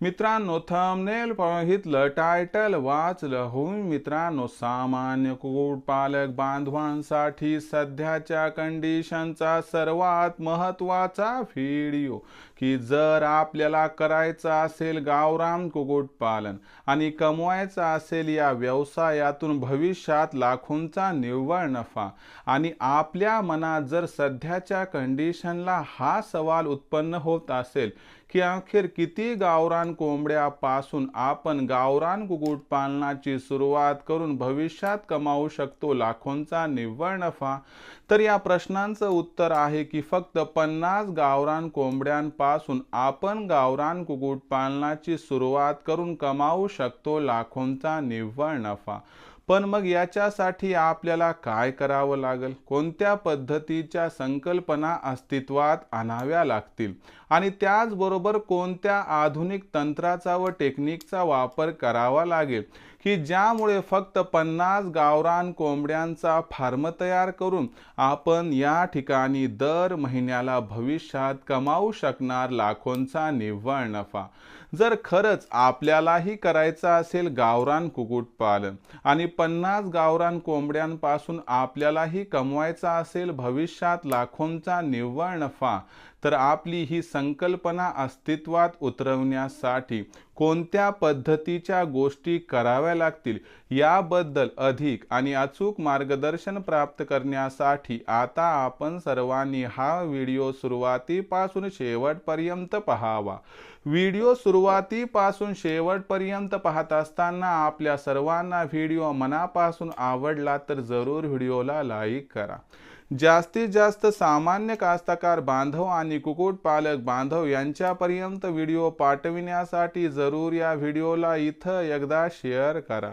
मित्रांनो thumbnail पाहितलं title वाचलं. होऊन मित्रांनो सामान्य कुक्कुटपालक बांधवांसाठी सध्याच्या कंडिशनचा सर्वात महत्त्वाचा व्हिडिओ की जर आपल्याला करायचं असेल गावरान कुक्कुटपालन आणि कमवायचं असेल या व्यवसायातून भविष्यात लाखोंचा निव्वळ नफा आणि आपल्या मनात जर सध्याच्या कंडिशनला हा सवाल उत्पन्न होत असेल की अखेर किती गावरान कोंबड्यापासून आपण गावरान कुक्कुटपालनाची सुरुवात करून भविष्यात कमावू शकतो लाखोंचा निव्वळ नफा? तर या प्रश्नांचं उत्तर आहे की फक्त पन्नास गावरान कोंबड्यांपासून आपण गावरान कुक्कुटपालनाची सुरुवात करून कमावू शकतो लाखोंचा निव्वळ नफा. पण मग याच्यासाठी आपल्याला काय करावं लागेल? कोणत्या पद्धतीच्या संकल्पना अस्तित्वात आणाव्या लागतील? आणि त्याचबरोबर कोणत्या आधुनिक तंत्राचा व टेक्निकचा वापर करावा लागेल? की ज्यामुळे फक्त पन्नास गावरान कोंबड्यांचा फार्म तयार करून आपण या ठिकाणी दर महिन्याला भविष्यात कमावू शकणार लाखोंचा निव्वळ नफा? जर खरंच आपल्यालाही करायचं असेल गावरान कुक्कुटपालन आणि पन्नास गावरान कोंबड्यांपासून आपल्यालाही कमवायचा असेल भविष्यात लाखोंचा निव्वळ नफा तर आपली ही संकल्पना अस्तित्वात उतरवण्यासाठी कोणत्या पद्धतीच्या गोष्टी कराव्या लागतील याबद्दल अधिक आणि अचूक मार्गदर्शन प्राप्त करण्यासाठी आता आपण सर्वांनी हा व्हिडिओ सुरुवातीपासून शेवटपर्यंत पहावा. व्हिडिओ सुरुवातीपासून शेवटपर्यंत पाहत असताना आपल्या सर्वांना व्हिडिओ मनापासून आवडला तर जरूर व्हिडिओला लाईक करा. जास्तीत जास्त सामान्य कास्तकार बांधव आणि कुक्कुटपालक बांधव यांच्यापर्यंत व्हिडिओ पाठविण्यासाठी जरूर या व्हिडिओला इथं एकदा शेअर करा.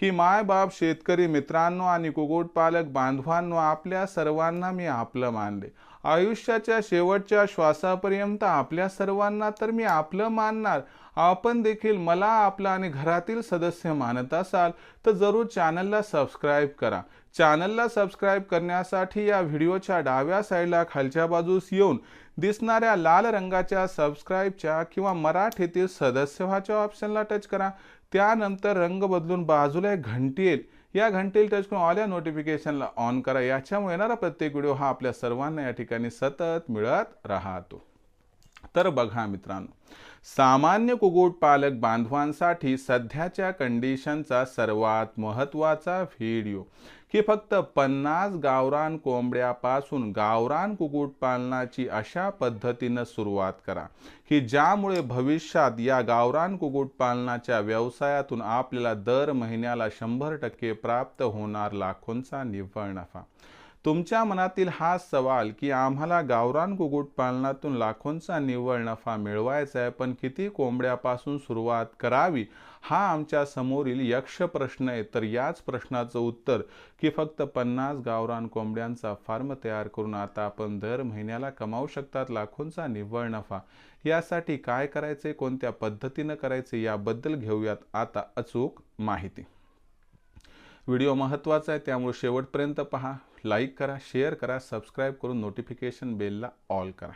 की माय बाप शेतकरी मित्रांनो आणि कुक्कुटपालक बांधवांनो आपल्या सर्वांना मी आपलं मानले. आयुष्याच्या शेवटच्या श्वासापर्यंत आपल्या सर्वांना तर मी आपलं मानणार. आपण देखील मला आपलं आणि घरातील सदस्य मानत असाल तर जरूर चॅनलला सबस्क्राईब करा. चॅनलला सबस्क्राईब करण्यासाठी या व्हिडिओच्या डाव्या साईडला खालच्या बाजूस येऊन दिसणाऱ्या लाल रंगाच्या सबस्क्राईबच्या किंवा मराठीतील सदस्य व्हाच्या ऑप्शनला टच करा. त्यानंतर रंग बदलून बाजूला एक घंटी येईल या घंटेला टच करून ऑल या नोटिफिकेशनला ऑन करा. याच्यामुळे येणारा प्रत्येक व्हिडिओ हा आपल्या सर्वांना या ठिकाणी सतत मिळत राहतो. तर बघा मित्रांनो सामान्य कुक्कुटपालक बांधवांसाठी सध्याच्या कंडिशनचा सर्वात महत्त्वाचा व्हिडिओ की फक्त पन्नास गावरान कोंबड्यापासून गावरान कुक्कुटपालनाची अशा पद्धतीनं सुरुवात करा की ज्यामुळे भविष्यात या गावरान कुक्कुटपालनाच्या व्यवसायातून आपल्याला दर महिन्याला शंभर टक्के प्राप्त होणार लाखोंचा निव्वळ नफा. तुमच्या मनातील हा सवाल की आम्हाला गावरान कुक्कुटपालनातून लाखोंचा निव्वळ नफा मिळवायचा आहे पण किती कोंबड्यापासून सुरुवात करावी हा आमच्या समोरील यक्ष प्रश्न आहे. तर याच प्रश्नाचं उत्तर की फक्त पन्नास गावरान कोंबड्यांचा फार्म तयार करून आता आपण दर महिन्याला कमावू शकतात लाखोंचा निव्वळ नफा. यासाठी काय करायचे कोणत्या पद्धतीनं करायचे याबद्दल घेऊयात आता अचूक माहिती. व्हिडिओ महत्त्वाचा आहे त्यामुळे शेवटपर्यंत पहा. लाईक करा शेअर करा सबस्क्राईब करून नोटिफिकेशन बेलला ऑल करा.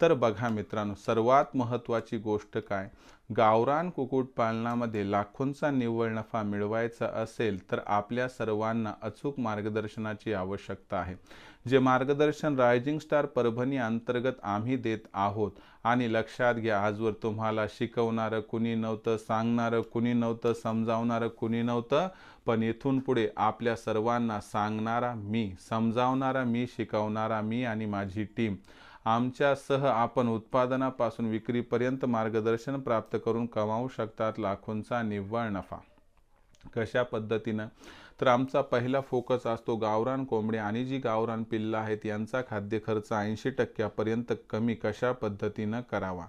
तर बघा मित्रांनो सर्वात महत्त्वाची गोष्ट काय? गावरान कुक्कुटपालनामध्ये लाखोंचा निव्वळ नफा मिळवायचा असेल तर आपल्या सर्वांना अचूक मार्गदर्शनाची आवश्यकता आहे. जे मार्गदर्शन रायझिंग स्टार परभणी अंतर्गत आम्ही देत आहोत आणि लक्षात घ्या आजवर तुम्हाला शिकवणारं कुणी नव्हतं सांगणारं कुणी नव्हतं समजावणारं कुणी नव्हतं पण इथून पुढे आपल्या सर्वांना सांगणारा मी समजावणारा मी शिकवणारा मी आणि माझी टीम. आमच्यासह आपण उत्पादनापासून विक्रीपर्यंत मार्गदर्शन प्राप्त करून कमावू शकतात लाखोंचा निव्वळ नफा. कशा पद्धतीनं? तर आमचा पहिला फोकस असतो गावरान कोंबडी आणि जी गावरान पिल्लं आहेत यांचा खाद्य खर्च ऐंशी टक्क्यापर्यंत कमी कशा पद्धतीनं करावा?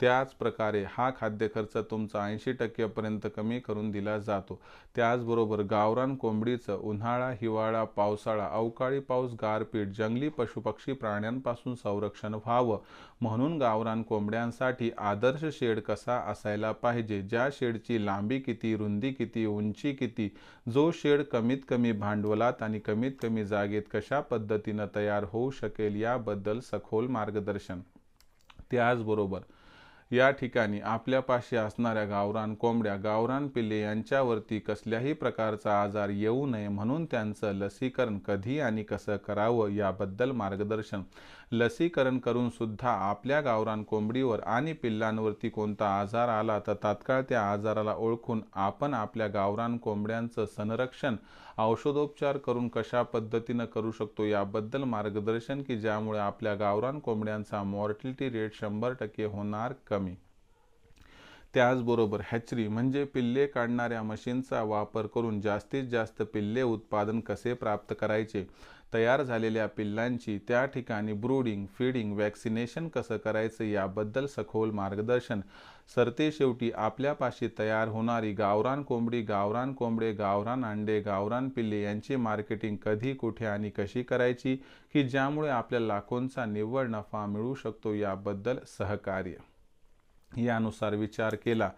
त्याच प्रकारे हा खाद्य खर्च तुमचा ऐंशी टक्क्यापर्यंत कमी करून दिला जातो. त्याचबरोबर गावरान कोंबडीचं उन्हाळा हिवाळा पावसाळा अवकाळी पाऊस गारपीट जंगली पशुपक्षी प्राण्यांपासून संरक्षण व्हावं. म्हणून गावरान कोंबड्यांसाठी आदर्श शेड कसा असायला पाहिजे? ज्या शेडची लांबी किती रुंदी किती उंची किती? जो शेड कमीत कमी भांडवलात आणि कमीत कमी जागेत कशा पद्धतीनं तयार होऊ शकेल याबद्दल सखोल मार्गदर्शन. त्याचबरोबर या ठिकाणी आपल्यापाशी असणाऱ्या गावरान कोंबड्या गावरान पिल्ले यांच्यावरती कसल्याही प्रकारचा आजार येऊ नये म्हणून त्यांचं लसीकरण कधी आणि कसं करावं याबद्दल मार्गदर्शन लसीकरण करून सुद्धा आपल्या गावरान कोंबडीवर आणि पिल्लांवरती कोणता आजार आला तर तात्काळ त्या आजाराला ओळखून आपण आपल्या गावरान कोंबड्यांचं संरक्षण औषधोपचार करून कशा पद्धतीनं करू शकतो याबद्दल मार्गदर्शन की ज्यामुळे आपल्या गावरान कोंबड्यांचा मॉर्टिलिटी रेट शंभर टक्के होणार कमी. त्याचबरोबर हॅचरी म्हणजे पिल्ले काढणाऱ्या मशीनचा वापर करून जास्तीत जास्त पिल्ले उत्पादन कसे प्राप्त करायचे? तयार झालेल्या पिल्लांची त्या ठिकाणी ब्रूडिंग फीडिंग वॅक्सिनेशन कसं करायचं याबद्दल सखोल मार्गदर्शन. सरते शेवटी आपल्यापाशी तयार होणारी गावरान कोंबडी गावरान कोंबडे गावरान अंडे गावरान पिल्ले यांची मार्केटिंग कधी कुठे आणि कशी करायची की ज्यामुळे आपल्या लाखोंचा निव्वळ नफा मिळू शकतो याबद्दल सहकार्य. यानुसार विचार केला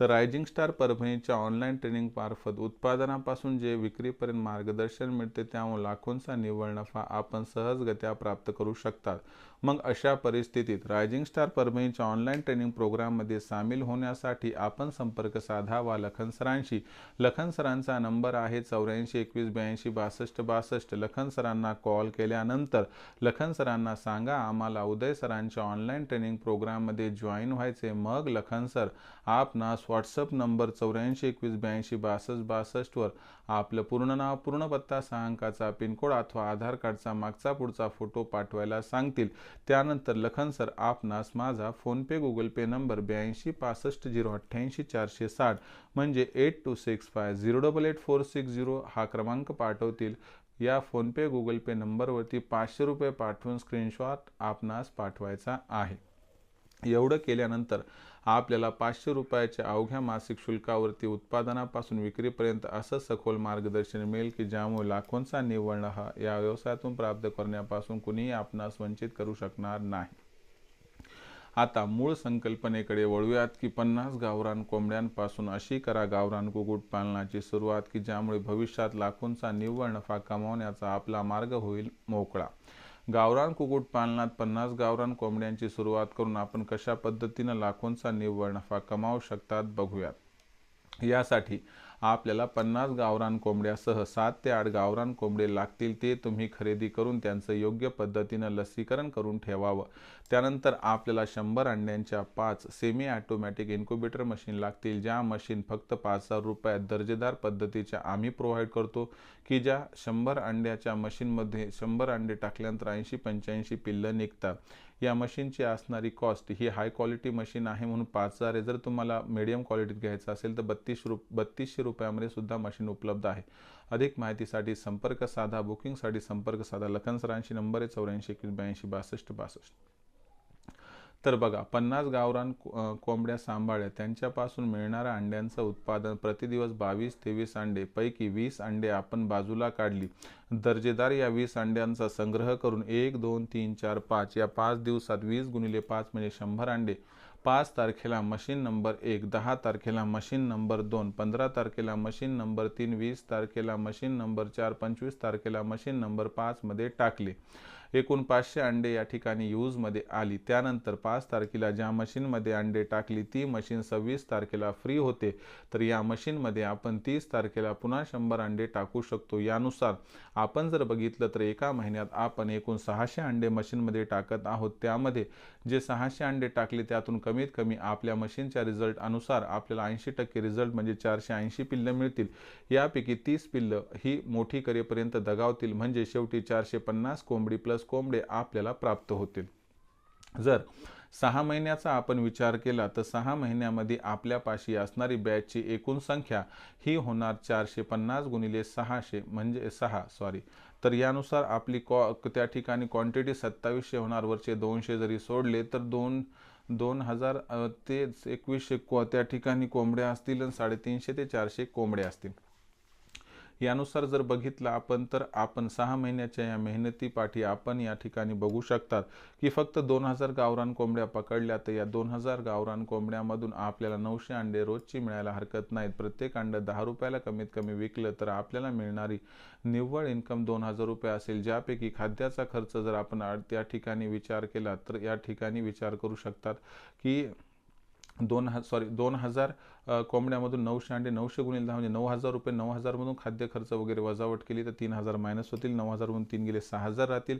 तर रायझिंग स्टार परभणीच्या ऑनलाईन ट्रेनिंग मार्फत उत्पादनापासून जे विक्रीपर्यंत मार्गदर्शन मिळते त्यामुळे लाखोंचा निव्वळ नफा आपण सहजगत्या प्राप्त करू शकतात. मग अशा परिस्थितीत रायझिंग स्टार परभणीच्या ऑनलाईन ट्रेनिंग प्रोग्राममध्ये सामील होण्यासाठी आपण संपर्क साधावा लखन सरांशी. लखन सरांचा नंबर आहे चौऱ्याऐंशी एकवीस ब्याऐंशी बासष्ट बासष्ट. लखन सरांना कॉल केल्यानंतर लखन सरांना सांगा आम्हाला उदय सरांच्या ऑनलाईन ट्रेनिंग प्रोग्राममध्ये जॉईन व्हायचे मग लखन सर आपणास व्हॉट्सअप नंबर चौऱ्याऐंशी एकवीस ब्याऐंशी बासष्ट बासष्टवर आपलं पूर्ण नाव पूर्ण पत्ता सहा अंकाचा पिनकोड अथवा आधार कार्डचा मागचा पुढचा फोटो पाठवायला सांगतील. त्यानंतर लखन सर आपणास माझा फोनपे गुगल पे नंबर ब्याऐंशी पासष्ट झिरो अठ्ठ्याऐंशी चारशे साठ म्हणजे eight two six five zero double eight four six zero हा क्रमांक पाठवतील. या फोनपे गुगल पे नंबरवरती पाचशे रुपये पाठवून स्क्रीनशॉट आपणास पाठवायचा आहे. एवढं केल्यानंतर आपल्याला पाचशे रुपयाच्या अवघ्या मासिक शुल्कावरती उत्पादनापासून विक्रीपर्यंत असं सखोल मार्गदर्शन मिळेल की ज्यामुळे लाखोंचा निव्वळ हा या व्यवसायातून प्राप्त करण्यापासून कुणीही आपणास वंचित करू शकणार नाही. आता मूळ संकल्पनेकडे वळूयात की पन्नास गावरान कोंबड्यांपासून अशी करा गावरान कुक्कुटपालनाची सुरुवात की ज्यामुळे भविष्यात लाखोंचा निव्वळ नफा कमावण्याचा आपला मार्ग होईल मोकळा. गावरान कुक्कुटपालनात पन्नास गावरान कोंबड्यांची सुरुवात करून आपण कशा पद्धतीनं लाखोंचा निव्वळ नफा कमावू शकतात बघूयात. यासाठी आपल्याला पन्नास गावरान कोंबड्यासह सात ते आठ गावरान कोंबडे लागतील ते तुम्ही खरेदी करून त्यांचं योग्य पद्धतीनं लसीकरण करून ठेवावं. त्यानंतर आपल्याला शंभर अंड्यांच्या पाच सेमी ॲटोमॅटिक इन्क्युबेटर मशीन लागतील ज्या मशीन फक्त पाच हजार रुपयात दर्जेदार पद्धतीच्या आम्ही प्रोव्हाइड करतो की ज्या शंभर अंड्याच्या मशीनमध्ये शंभर अंडे टाकल्यानंतर ऐंशी पंच्याऐंशी पिल्लं निघतात. या मशीनची असणारी कॉस्ट ही हाय क्वालिटी मशीन आहे म्हणून पाच हजार जर तुम्हाला मिडियम क्वालिटीत घ्यायचं असेल तर बत्तीस रु बत्तीसशे रुपयामध्ये सुद्धा मशीन उपलब्ध आहे. अधिक माहितीसाठी संपर्क साधा बुकिंगसाठी संपर्क साधा. लखन सरांशी नंबर आहे चौऱ्याऐंशी एकवीस ब्याऐंशी बासष्ट बासष्ट. तर बघा पन्नास गावरान कोंबड्या सांभाळ्या त्यांच्यापासून मिळणाऱ्या अंड्यांचं उत्पादन प्रतिदिवस बावीस तेवीस अंडे पैकी वीस अंडे आपण बाजूला काढली. दर्जेदार या वीस अंड्यांचा संग्रह करून एक दोन तीन चार पाच या पाच दिवसात वीस गुणिले पाच म्हणजे शंभर अंडे. पाच तारखेला मशीन नंबर एक दहा तारखेला मशीन नंबर दोन पंधरा तारखेला मशीन नंबर तीन वीस तारखेला मशीन नंबर चार पंचवीस तारखेला मशीन नंबर पाचमध्ये टाकले. एकूण पाचशे अंडे या ठिकाणी यूजमध्ये आली. त्यानंतर पाच तारखेला ज्या मशीनमध्ये अंडे टाकली ती मशीन सव्वीस तारखेला फ्री होते. तर या मशीनमध्ये आपण तीस तारखेला पुन्हा शंभर अंडे टाकू शकतो. यानुसार आपण जर बघितलं तर एका महिन्यात आपण एकूण सहाशे अंडे मशीनमध्ये टाकत आहोत. त्यामध्ये जे सहाशे अंडे टाकले त्यातून कमीत कमी आपल्या मशीनच्या रिझल्ट अनुसार आपल्याला ऐंशी टक्के रिझल्ट म्हणजे चारशे ऐंशी पिल्लं मिळतील. यापैकी तीस पिल्लं ही मोठी करेपर्यंत दगावतील. म्हणजे शेवटी चारशे पन्नास कोंबडी प्लस कोंबडे आपल्याला प्राप्त होतील. जर सहा महिन्याचा आपण विचार केला तर सहा महिन्यामध्ये आपल्यापाशी असणारी बॅचची एकूण संख्या ही होणार चारशे पन्नास गुणिले सहाशे म्हणजे सहा सॉरी तर यानुसार आपली कॉ त्या ठिकाणी क्वांटिटी सत्तावीसशे होणार वरचे दोनशे जरी सोडले तर दोन दोन हजार ते एकवीसशे को त्या ठिकाणी कोंबड्या असतील आणि साडेतीनशे ते चारशे कोंबड्या असतील. यानुसार जर बघितलं आपण तर आपण सहा महिन्याच्या या मेहनतीपाठी आपण या ठिकाणी बघू शकतात की फक्त दोन हजार गावरान कोंबड्या पकडल्या तर या दोन हजार गावरान कोंबड्यामधून आपल्याला नऊशे अंडे रोजची मिळायला हरकत नाहीत. प्रत्येक अंड दहा रुपयाला कमीत कमी विकलं तर आपल्याला मिळणारी निव्वळ इन्कम दोन हजार रुपये असेल ज्यापैकी खाद्याचा खर्च जर आपण त्या ठिकाणी विचार केला तर या ठिकाणी विचार करू शकतात की दोन ह सॉरी दोन हजार कोंबड्यामधून नऊशे अंडे नऊशे गुणिले दहा म्हणजे नऊ हजार रुपये नऊ हजारमधून खाद्य खर्च वगैरे वजावट केली तर तीन हजार मायनस होतील. नऊ हजारमधून तीन गेले सहा हजार राहतील.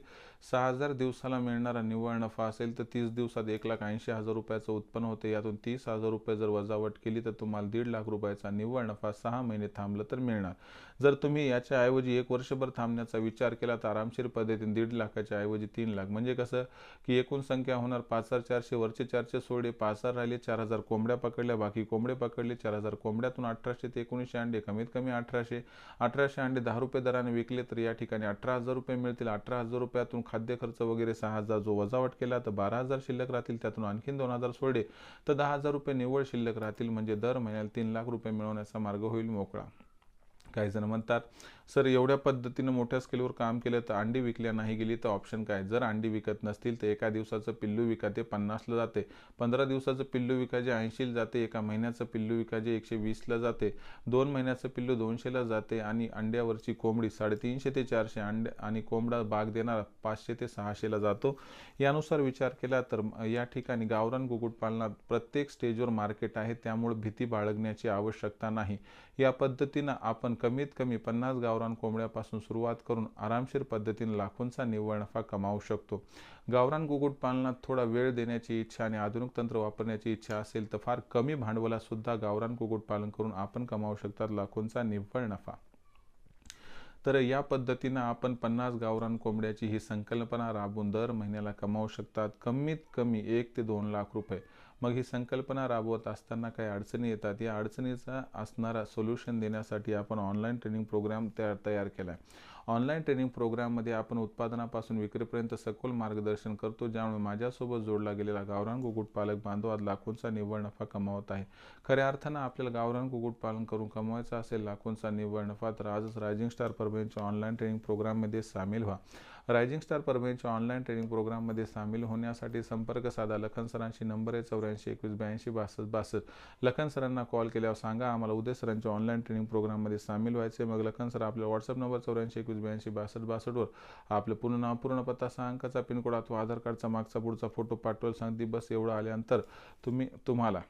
सहा हजार दिवसाला मिळणारा निव्वळ नफा असेल तर तीस दिवसात एक लाख ऐंशी हजार रुपयाचं उत्पन्न होते. यातून तीस हजार रुपये जर वजावट केली तर तुम्हाला दीड लाख रुपयाचा निव्वळ नफा सहा महिने थांबलं तर मिळणार. जर तुम्ही याच्या ऐवजी एक वर्षभर थांबण्याचा विचार केला तर आरामशीर पद्धतीने दीड लाखाच्या ऐवजी तीन लाख. म्हणजे कसं की एकूण संख्या होणार पाच हजार चारशे वरचे चारशे सोडे पाच हजार राहिले चार हजार कोंबड्या पकडल्या बाकी कोंबडे पकडले. चार हजार कोंबड्यातून अठराशे ते एकोणीसशे अंडे कमीत कमी अठराशे अठराशे अंडे दहा रुपये दराने विकले तर या ठिकाणी अठरा हजार रुपये मिळतील. अठरा हजार रुपयातून खाद्य खर्च वगैरे सहा हजार जो वजावट केला तर बारा हजार शिल्लक राहतील. त्यातून आणखीन दोन हजार सोडे तर दहा हजार रुपये निव्वळ शिल्लक राहतील. म्हणजे दर महिन्याला तीन लाख रुपये मिळवण्याचा मार्ग होईल मोकळा. काही जण म्हणतात सर एवढ्या पद्धतीनं मोठ्या स्केलवर काम केलं तर अंडी विकल्या नाही गेली तर ऑप्शन काय? जर अंडी विकत नसतील तर एका दिवसाचं पिल्लू विका ते पन्नासला जाते. पंधरा दिवसाचं पिल्लू विकायचे ऐंशीला जाते. एका महिन्याचं पिल्लू विकायचे एकशे वीसला जाते. दोन महिन्याचं पिल्लू दोनशेला जाते आणि अंड्यावरची कोंबडी साडेतीनशे ते चारशे अंडे आणि कोंबडा बाग देणारा पाचशे ते सहाशेला जातो. यानुसार विचार केला तर या ठिकाणी गावरान कुक्कुटपालनात प्रत्येक स्टेजवर मार्केट आहे. त्यामुळे भीती बाळगण्याची आवश्यकता नाही. या पद्धतीनं आपण कमीत कमी पन्नास गाव गावरान कोंबड्यापासून सुरुवात करून आरामशीर पद्धतीने लाखोंचा निव्वळ नफा कमावू शकतो. गावरान कुक्कुटपालनात थोडा वेळ देण्याची इच्छा आणि आधुनिक तंत्र वापरण्याची इच्छा असेल तर फार कमी भांडवलात सुद्धा गावरान कुक्कुटपालन करून आपण कमावू शकतात लाखोंचा निव्वळ नफा. तर या पद्धतीनं आपण पन्नास गावरान कोंबड्याची ही संकल्पना राबवून दर महिन्याला कमावू शकतात. कमीत कमी एक ते दोन लाख रुपये. मग ही संकल्पना राबवत असताना काही अडचणी येतात. या अडचणीचा असणारा सोल्युशन देण्यासाठी आपण ऑनलाईन ट्रेनिंग प्रोग्राम तयार तयार केला आहे ऑनलाईन ट्रेनिंग प्रोग्राममध्ये आपण उत्पादनापासून विक्रीपर्यंत सखोल मार्गदर्शन करतो. ज्यामुळे माझ्यासोबत जोडला गेलेला गावरान कुक्कुटपालक बांधव आज लाखोंचा निव्वळ नफा कमावत आहे. खऱ्या अर्थानं आपल्याला गावरान कुक्कुटपालन करून कमवायचा असेल लाखोंचा निव्वळ नफा तर आजच रायझिंग स्टार परभणीच्या ऑनलाईन ट्रेनिंग प्रोग्राममध्ये सामील व्हा. रायझिंग स्टार परभणीच्या ऑनलाईन ट्रेनिंग प्रोग्राममध्ये सामील होण्यासाठी संपर्क साधा. लखन सरांशी नंबर आहे चौऱ्याऐंशी एकवीस ब्याऐंशी बासष्ट बासष्ट. लखन सरांना कॉल केल्यावर सांगा आम्हाला उद्या सरांच्या ऑनलाईन ट्रेनिंग प्रोग्राममध्ये सामील व्हायचे मग लखन सर आपल्या व्हॉट्सअप नंबर चौऱ्याऐंशी एकवीस ब्याऐंशी बासष्ट बासष्टवर आपलं पूर्ण नाव पूर्ण पत्ता सहा अंकाचा पिनकोड अथवा आधार कार्डचा मागचा पुढचा फोटो पाठवायला सांगते बस एवढं आल्यानंतर तुम्ही तुम्हाला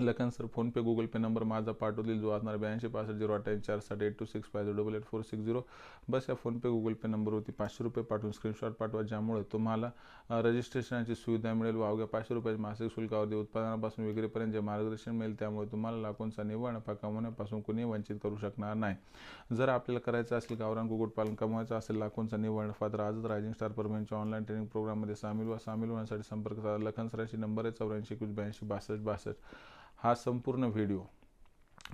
Lakhan sir PhonePe Google Pay number माझा पाठवतील. जो असणार ब्याऐंशी पासष्ट झिरो अठ्ठ्याऐंशी चार साठ eight two six five double eight four six zero. बस या फोनपे गुगल पे नंबरवरती पाचशे रुपये पाठवून स्क्रीनशॉट पाठवा ज्यामुळे तुम्हाला रजिस्ट्रेशनची सुविधा मिळेल. व अवघ्या पाचशे रुपयाच्या मासिक शुल्कावरती उत्पादनापासून विक्रीपर्यंत जे मार्गदर्शन मिळेल त्यामुळे तुम्हाला लाखोंचा निव्वळ नफा कमवण्यापासून कुणी वंचित करू शकणार नाही. जर आपल्याला करायचं असेल गावरान कुक्कुटपालन कमवायचं असेल लाखोंचा निव्वळ नफा तर आजच रायझिंग स्टार परमेंटच्या ऑनलाईन ट्रेनिंग प्रोग्राममध्ये सामील व सामील होण्यासाठी संपर्क साधा. लखन सरांशी नंबर आहे चौऱ्याऐंशी एकवीस ब्याऐंशी बासष्ट बासष्ट. हा संपूर्ण व्हिडिओ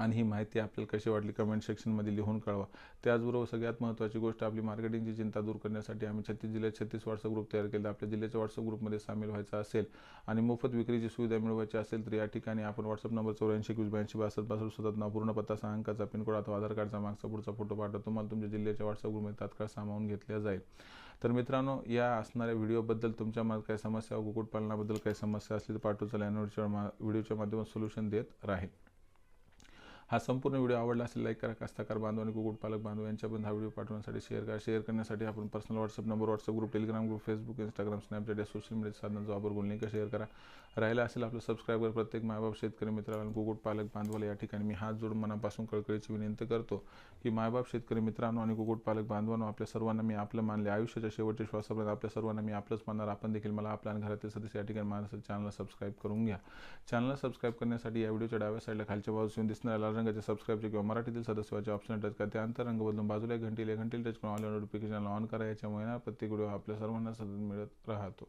आणि ही माहिती आपल्याला कशी वाटली कमेंट सेक्शनमध्ये लिहून कळवा. त्याचबरोबर सगळ्यात महत्त्वाची गोष्ट आपली मार्केटिंगची चिंता दूर करण्यासाठी आम्ही छत्तीस जिल्ह्यात छत्तीस व्हॉट्सअप ग्रुप तयार केला आपल्या जिल्ह्याच्या व्हॉट्सअप ग्रुपमध्ये सामील व्हायचा असेल आणि मोफत विक्रीची सुविधा मिळवायची असेल तर या ठिकाणी आपण व्हॉट्सअप नंबर चौऱ्याऐंशी एकवीस ब्याऐंशी बासष्ट बासष्ट स्वतः नाव पूर्ण पत्ता सहा अंकाचा पिनकोड अथवा आधार कार्डचा मागचा पुढचा फोटो पाठवा तुम्हाला तुमच्या जिल्ह्याच्या व्हॉट्सअप ग्रुपमध्ये तात्काळ सामावून घेतल्या जाईल. तर मित्रांनो या असणाऱ्या व्हिडिओबद्दल तुमच्या मनात काही समस्या कुक्कुटपालनाबद्दल काही समस्या असली तर पाठवू चला. मा व्हिडिओच्या माध्यमातून सोल्युशन देत राहील. हा संपूर्ण व्हिडिओ आवडला असेल लाईक करा. कास्ताकार बांधव आणि कुक्कुटपालक बांधव यांच्यापर्यंत हा व्हिडिओ पाठवण्यासाठी शेअर करा. शेअर करण्यासाठी आपण personal WhatsApp number WhatsApp group Telegram group Facebook Instagram Snapchat या सोशल मीडिया साधनांचा वापर करून लिंक शेअर करा. राहिला असेल आपलं सबस्क्राईबर प्रत्येक मायबाप शेतकरी मित्राला कुक्कुटपालक बांधवाला या ठिकाणी मी हात जोडून मनापासून कळकळीची विनंती करतो की मायबाप शेतकरी मित्रांनो आणि कुक्कुटपालक बांधवांनो आपल्या सर्वांना मी आपलं मानले. आयुष्याच्या शेवटच्या श्वासापर्यंत आपल्या सर्वांना मी आपलंच मानणार. आपण देखील मला आपल्या घरातील सदस्य या ठिकाणी माझ्या चॅनलला सबस्क्राईब करून घ्या. चॅनलला सबस्क्राईब करण्यासाठी या व्हिडिओच्या डाव्या साईडला खालच्या बाजून दिसणाऱ्या लाल रंगाच्या सबस्क्राईबचे किंवा मराठीतील सदस्याचे ऑप्शन टच करा त्यानंतर रंग बदलून बाजूला घंटीला घंटीला टच करून ऑनलाईन नोटिफिकेशन ऑन करा. याच्यामुळे प्रत्येक व्हिडिओ आपल्या सर्वांना सतत मिळत राहतो.